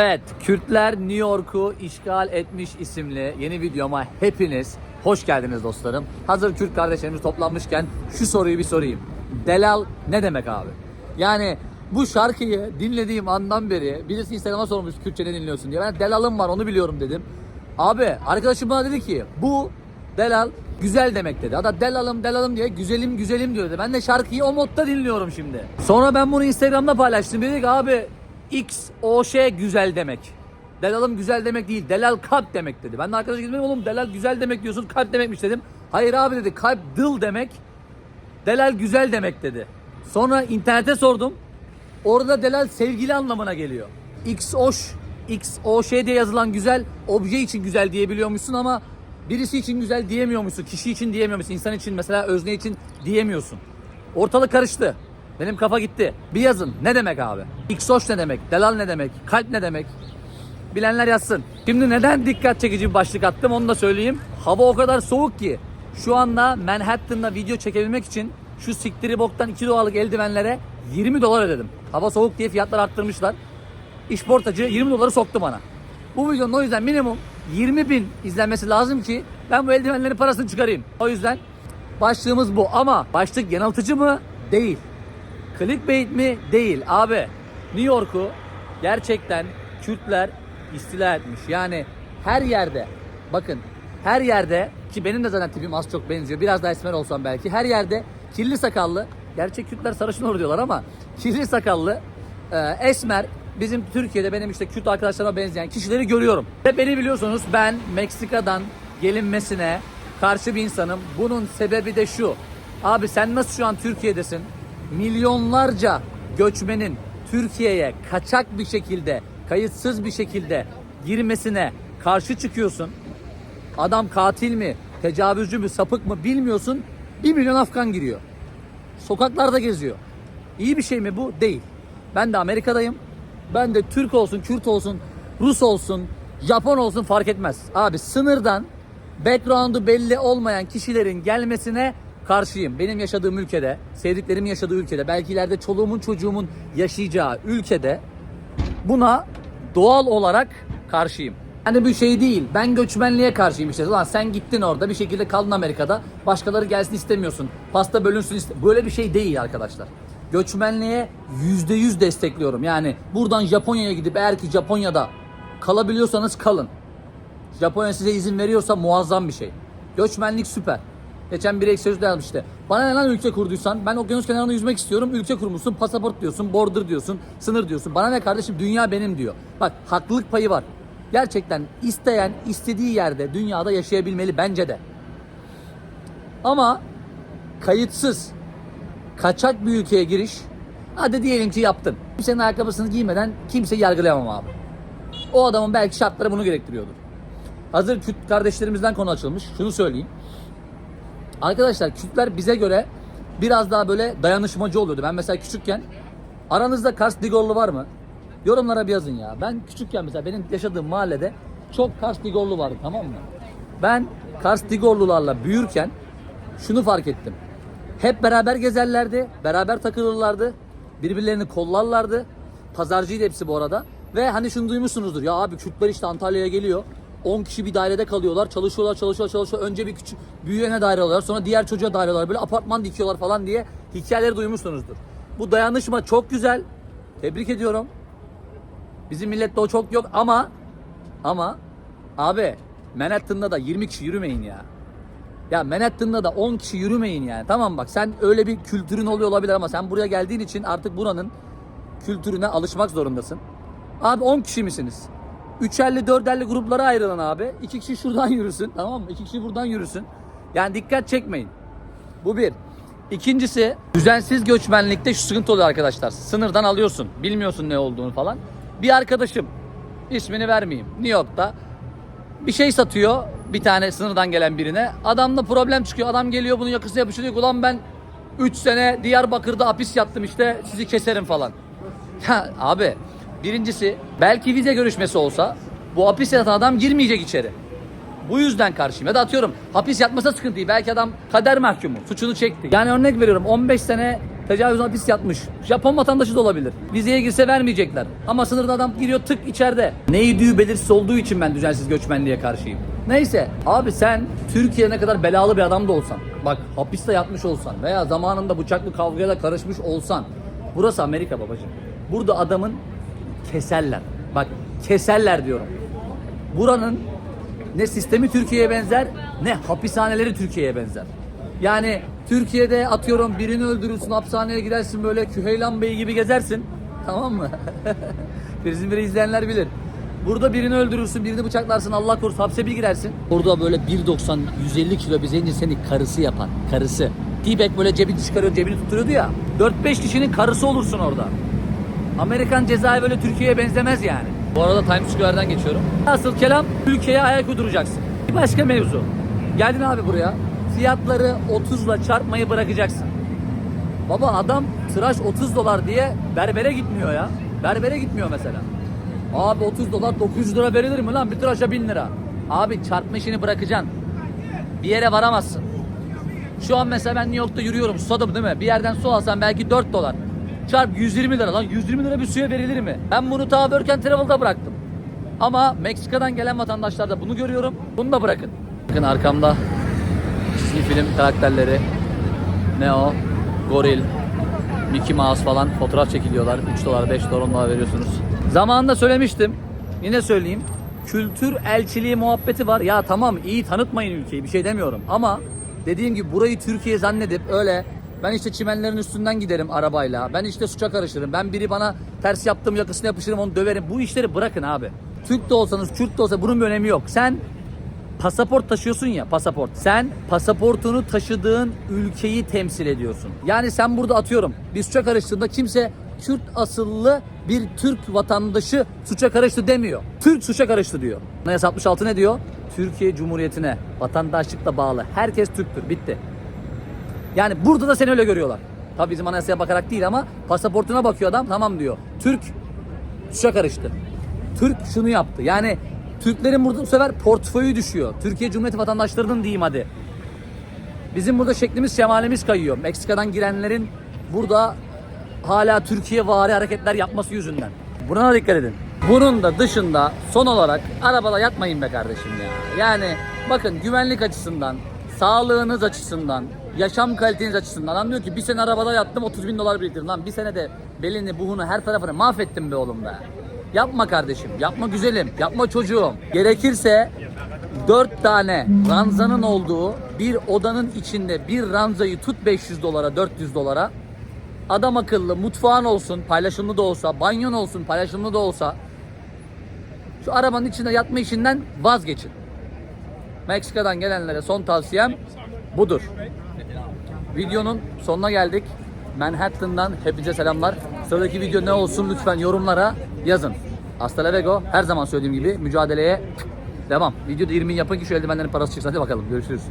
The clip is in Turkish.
Evet, Kürtler New York'u işgal etmiş isimli yeni videoma hepiniz hoş geldiniz dostlarım. Hazır Kürt kardeşlerimiz toplanmışken şu soruyu bir sorayım. Delal ne demek abi? Yani bu şarkıyı dinlediğim andan beri birisi Instagram'a sormuş Kürtçe ne dinliyorsun diye. Ben Delal'ım var onu biliyorum dedim. Abi arkadaşım bana dedi ki bu Delal güzel demek dedi. Hatta Delal'ım Delal'ım diye güzelim güzelim diyor dedi. Ben de şarkıyı o modda dinliyorum şimdi. Sonra ben bunu Instagram'da paylaştım. Dedik abi X o şey güzel demek. Delalım güzel demek değil. Delal kalp demek dedi. Ben de arkadaşa gitmedim oğlum delal güzel demek diyorsun kalp demekmiş dedim. Hayır abi dedi kalp dıl demek. Delal güzel demek dedi. Sonra internete sordum. Orada delal sevgili anlamına geliyor. X oş, X o şey diye yazılan güzel, obje için güzel diyebiliyormuşsun ama birisi için güzel diyemiyormuşsun. Kişi için diyemiyormuşsun. İnsan için mesela özne için diyemiyorsun. Ortalık karıştı. Benim kafa gitti. Bir yazın. Ne demek abi? X hoş ne demek? Delal ne demek? Kalp ne demek? Bilenler yazsın. Şimdi neden dikkat çekici bir başlık attım onu da söyleyeyim. Hava o kadar soğuk ki şu anda Manhattan'da video çekebilmek için şu siktiri boktan 2 dolarlık eldivenlere 20 dolar ödedim. Hava soğuk diye fiyatlar arttırmışlar. İşportacı 20 doları soktu bana. Bu videonun o yüzden minimum 20 bin izlenmesi lazım ki ben bu eldivenlerin parasını çıkarayım. O yüzden başlığımız bu ama başlık yanıltıcı mı? Değil. Clickbait mi? Değil. Abi New York'u gerçekten Kürtler istila etmiş. Yani her yerde bakın her yerde ki benim de zaten tipim az çok benziyor. Biraz daha esmer olsam belki. Her yerde kirli sakallı gerçek Kürtler sarışın olur diyorlar ama kirli sakallı e, esmer bizim Türkiye'de benim işte Kürt arkadaşlarıma benzeyen kişileri görüyorum. Ve beni biliyorsunuz ben Meksika'dan gelinmesine karşı bir insanım. Bunun sebebi de şu. Abi sen nasıl şu an Türkiye'desin? Milyonlarca göçmenin Türkiye'ye kaçak bir şekilde, kayıtsız bir şekilde girmesine karşı çıkıyorsun. Adam katil mi, tecavüzcü mü, sapık mı bilmiyorsun. Bir milyon Afgan giriyor. Sokaklarda geziyor. İyi bir şey mi bu? Değil. Ben de Amerika'dayım. Ben de Türk olsun, Kürt olsun, Rus olsun, Japon olsun fark etmez. Abi sınırdan background'u belli olmayan kişilerin gelmesine karşıyım. Benim yaşadığım ülkede, sevdiklerimin yaşadığı ülkede, belki ileride çoluğumun çocuğumun yaşayacağı ülkede buna doğal olarak karşıyım. Yani bir şey değil. Ben göçmenliğe karşıyım işte. Ulan sen gittin orada bir şekilde kaldın Amerika'da. Başkaları gelsin istemiyorsun. Pasta bölünsün iste Böyle bir şey değil arkadaşlar. Göçmenliğe yüzde yüz destekliyorum. Yani buradan Japonya'ya gidip eğer ki Japonya'da kalabiliyorsanız kalın. Japonya size izin veriyorsa muazzam bir şey. Göçmenlik süper. Geçen bir ek sözde yazmış işte. Bana ne lan ülke kurduysan ben okyanus kenarında yüzmek istiyorum. Ülke kurmuşsun, pasaport diyorsun, border diyorsun, sınır diyorsun. Bana ne kardeşim dünya benim diyor. Bak haklılık payı var. Gerçekten isteyen istediği yerde dünyada yaşayabilmeli bence de. Ama kayıtsız kaçak bir ülkeye giriş hadi diyelim ki yaptın. Kimsenin ayakkabısını giymeden kimseyi yargılayamam abi. O adamın belki şartları bunu gerektiriyordur. Hazır Kürt kardeşlerimizden konu açılmış. Şunu söyleyeyim. Arkadaşlar Kürtler bize göre biraz daha böyle dayanışmacı oluyordu. Ben mesela küçükken aranızda Kars Digorlu var mı? Yorumlara bir yazın ya. Ben küçükken mesela benim yaşadığım mahallede çok Kars Digorlu vardı tamam mı? Ben Kars Digorlularla büyürken şunu fark ettim. Hep beraber gezerlerdi, beraber takılırlardı, birbirlerini kollarlardı. Pazarcıydı hepsi bu arada. Ve hani şunu duymuşsunuzdur. Ya abi Kürtler işte Antalya'ya geliyor. 10 kişi bir dairede kalıyorlar. Çalışıyorlar, çalışıyorlar, çalışıyorlar. Önce bir küçük büyüyene daire alıyorlar. Sonra diğer çocuğa daire alıyorlar. Böyle apartman dikiyorlar falan diye hikayeleri duymuşsunuzdur. Bu dayanışma çok güzel. Tebrik ediyorum. Bizim millette o çok yok ama ama abi Manhattan'da da 20 kişi yürümeyin ya. Ya Manhattan'da da 10 kişi yürümeyin yani. Tamam bak sen öyle bir kültürün oluyor olabilir ama sen buraya geldiğin için artık buranın kültürüne alışmak zorundasın. Abi 10 kişi misiniz? Üçerli dörderli gruplara ayrılın abi. İki kişi şuradan yürüsün tamam mı? İki kişi buradan yürüsün. Yani dikkat çekmeyin. Bu bir. İkincisi düzensiz göçmenlikte şu sıkıntı oluyor arkadaşlar. Sınırdan alıyorsun. Bilmiyorsun ne olduğunu falan. Bir arkadaşım ismini vermeyeyim. New York'ta bir şey satıyor bir tane sınırdan gelen birine. Adamla problem çıkıyor. Adam geliyor bunun yakasına yapışıyor. Diyor, Ulan ben 3 sene Diyarbakır'da hapis yattım işte sizi keserim falan. Ya abi birincisi belki vize görüşmesi olsa bu hapis yatan adam girmeyecek içeri. Bu yüzden karşıyım. Ya da atıyorum hapis yatmasa sıkıntı değil. Belki adam kader mahkumu. Suçunu çekti. Yani örnek veriyorum 15 sene Tecavüz hapis yatmış. Japon vatandaşı da olabilir. Vizeye girse vermeyecekler. Ama sınırda adam giriyor tık içeride. Ne yediği belirsiz olduğu için ben düzensiz göçmenliğe karşıyım. Neyse abi sen Türkiye ne kadar belalı bir adam da olsan. Bak hapiste yatmış olsan veya zamanında bıçaklı kavgaya da karışmış olsan. Burası Amerika babacığım. Burada adamın keserler. Bak keserler diyorum. Buranın ne sistemi Türkiye'ye benzer ne hapishaneleri Türkiye'ye benzer. Yani Türkiye'de atıyorum birini öldürürsün hapishaneye gidersin böyle Küheylan Bey gibi gezersin. Tamam mı? Bizim biri izleyenler bilir. Burada birini öldürürsün, birini bıçaklarsın, Allah korusun hapse bir girersin. Burada böyle 1.90, 150 kilo bir zenci seni karısı yapar. Karısı. T-Bag böyle cebini çıkarıyor, cebini tutturuyordu ya. 4-5 kişinin karısı olursun orada. Amerikan cezaevi böyle Türkiye'ye benzemez yani. Bu arada Times Square'dan geçiyorum. Asıl kelam ülkeye ayak uyduracaksın. Bir başka mevzu. Geldin abi buraya. Fiyatları 30'la çarpmayı bırakacaksın. Baba adam tıraş 30 dolar diye berbere gitmiyor ya. Berbere gitmiyor mesela. Abi 30 dolar 900 lira verilir mi lan bir tıraşa 1000 lira. Abi çarpma işini bırakacaksın. Bir yere varamazsın. Şu an mesela ben New York'ta yürüyorum. Susadım değil mi? Bir yerden su alsam belki 4 dolar. Çarp 120 lira lan. 120 lira bir suya verilir mi? Ben bunu ta Work and Travel'da bıraktım. Ama Meksika'dan gelen vatandaşlarda bunu görüyorum. Bunu da bırakın. Bakın arkamda çizgi film karakterleri. Neo, Goril, Mickey Mouse falan fotoğraf çekiliyorlar. 3 dolar, 5 dolar onlara veriyorsunuz. Zamanında söylemiştim. Yine söyleyeyim. Kültür elçiliği muhabbeti var. Ya tamam iyi tanıtmayın ülkeyi bir şey demiyorum. Ama dediğim gibi burayı Türkiye zannedip öyle ben işte çimenlerin üstünden giderim arabayla. Ben işte suça karışırım. Ben biri bana ters yaptım yakasına yapışırım onu döverim. Bu işleri bırakın abi. Türk de olsanız, Kürt de olsa bunun bir önemi yok. Sen pasaport taşıyorsun ya pasaport. Sen pasaportunu taşıdığın ülkeyi temsil ediyorsun. Yani sen burada atıyorum bir suça karıştığında kimse Kürt asıllı bir Türk vatandaşı suça karıştı demiyor. Türk suça karıştı diyor. Anayasa 66 ne diyor? Türkiye Cumhuriyeti'ne vatandaşlıkla bağlı herkes Türktür. Bitti. Yani burada da seni öyle görüyorlar. Tabii bizim anayasaya bakarak değil ama pasaportuna bakıyor adam tamam diyor. Türk suça karıştı. Türk şunu yaptı. Yani Türklerin burada bu sefer portföyü düşüyor. Türkiye Cumhuriyeti vatandaşlarının diyeyim hadi. Bizim burada şeklimiz şemalimiz kayıyor. Meksika'dan girenlerin burada hala Türkiye vari hareketler yapması yüzünden. Buna dikkat edin. Bunun da dışında son olarak arabada yatmayın be kardeşim ya. Yani bakın güvenlik açısından, sağlığınız açısından, yaşam kaliteniz açısından. Adam diyor ki bir sene arabada yattım 30 bin dolar biriktirdim. Lan bir senede belini, buhunu, her tarafını mahvettim be oğlum be. Yapma kardeşim, yapma güzelim, yapma çocuğum. Gerekirse 4 tane ranzanın olduğu bir odanın içinde bir ranzayı tut 500 dolara, 400 dolara. Adam akıllı mutfağın olsun, paylaşımlı da olsa, banyon olsun, paylaşımlı da olsa. Şu arabanın içinde yatma işinden vazgeçin. Meksika'dan gelenlere son tavsiyem budur. Videonun sonuna geldik. Manhattan'dan hepinize selamlar. Sıradaki video ne olsun lütfen yorumlara yazın. Hasta luego. Her zaman söylediğim gibi mücadeleye devam. Videoda 20 yapın ki şu eldivenlerin parası çıksın. Hadi bakalım görüşürüz.